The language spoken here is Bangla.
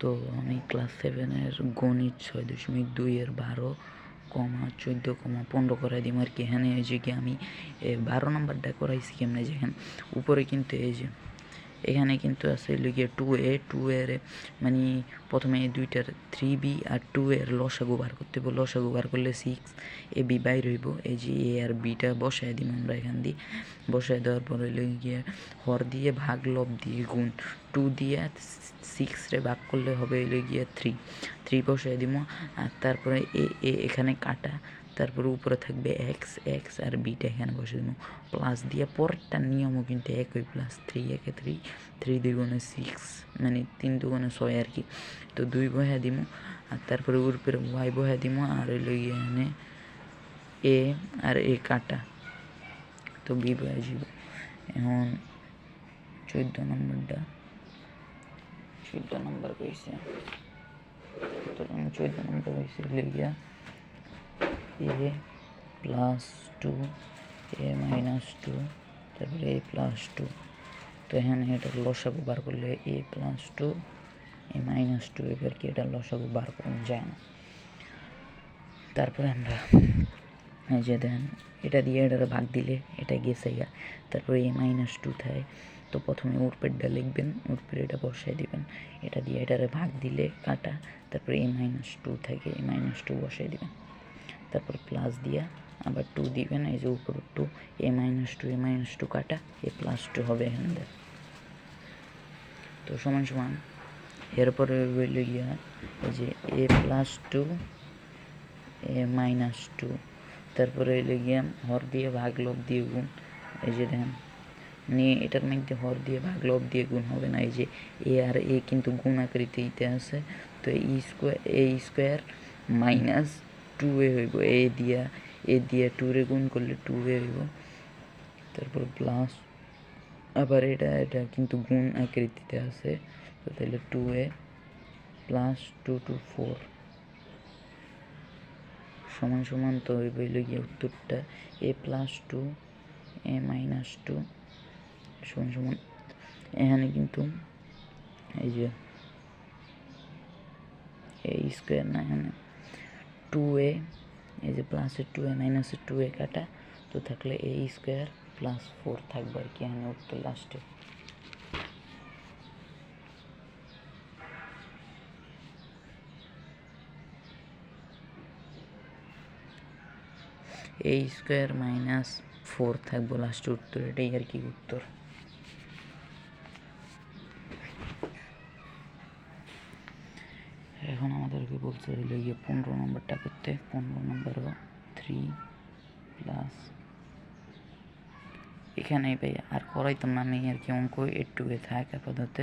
তো আমি ক্লাস সেভেনের গণিত ছয় দশমিক দুইয়ের বারো কমা চোদ্দ কমা পনেরো করাই দিম আর কি। হ্যাঁ এই যে কি আমি বারো নাম্বারটা করাইছি কেমনে যেখানে উপরে কিন্তু এই যে এখানে কিন্তু আছে লিগে টু এ টু এর মানে প্রথমে দুইটার থ্রি বি আর টু এর লসাগু বার করতে হবে লসাগু বার করলে সিক্স এ বি বাইর হইব। এই যে এ আর বিটা বসায় দিম আমরা এখান দিয়ে। বসায় দেওয়ার পরে গিয়ে হর দিয়ে ভাগ লব দিয়ে গুণ। টু দিয়ে সিক্স রে ভাগ করলে হবে হইল থ্রি থ্রি বসায় দিব আর তারপরে এ এখানে কাটা। তারপরে উপরে থাকবে এক্স এক্স আর বিটা এখানে বসে দেবো। প্লাস দিয়ে পরেরটার নিয়মও কিন্তু একই প্লাস থ্রি একে থ্রি থ্রি দুগুণে সিক্স মানে তিন দু দুগুণে ছয় আর কি। তো দুই বহা দিব আর তারপরে উপরে ওয়াই বহা দিব আর হইল এখানে এ আর এ কাটা। তো বি বহা যাব এখন চোদ্দ নম্বরটা, চোদ্দ নম্বর কইছে। তো চোদ্দ নম্বর হয়েছে লিখিয়া A plus two, A minus two, তারপরে এ প্লাস টু। তো এখানে এটা লসাগু বার করলে A plus two, A minus two, এবার কি এটা লসাগু বার করা যায় না? তারপরে আমরা যে দেন, এটা দিয়ে এটার ভাগ দিলে এটা গেছে গা। তারপরে এ মাইনাস টু থাকে, তো প্রথমে উর্পেরটা লিখবেন উর্পের এটা বসাই দিবেন। এটা দিয়ে এটারে ভাগ দিলে কাটা, তারপরে এ মাইনাস টু থাকে, এ মাইনাস টু বসাই দিবেন। তারপর প্লাস দিয়া আবার টু দিবেন এই যে উপর two A minus two A minus two কাটা এ প্লাস টু হবে এখানে তো সমান সমান। এরপরে রইল গিয়া, এই যে A plus two A minus two তারপরে এলে গিয়া হর দিয়ে ভাগ লব দিয়ে গুণ। এই যে দেখেন নিয়ে এটার মধ্যে হর দিয়ে ভাগ লব দিয়ে গুণ হবে না, এই যে এ আর এ কিন্তু গুণ আকৃতিতে আছে, তো ই square A square minus two A হইব এ দিয়া এ দিয়া টু রে গুণ করলে টু এ হইব। তারপর প্লাস আবার এটা এটা কিন্তু গুণ আকৃতিতে আছে। তো তাহলে two A plus two two four সমান সমান তো হইব হইল গিয়ে উত্তরটা। A plus two A minus two সমান সমান। এখানে কিন্তু এই যে এ স্কোয়ার না এখানে। টু এ এই যে প্লাসের টু এ মাইনাসের টু এ কাটা, তো থাকলে এ স্কোয়ার প্লাস ফোর থাকবে আর কি, এখানে উত্তর লাস্টে এ। স্কোয়ার মাইনাস ফোর থাকব লাস্টে উত্তর এটাই আর কি উত্তর এখন আমাদেরকে বলছে হইল গিয়ে পনেরো নম্বরটা করতে, পনেরো নম্বরও থ্রি প্লাস এখানেই ভাই, আর করাইতাম না আমি, আর কি অঙ্ক একটু থাক আপাতত।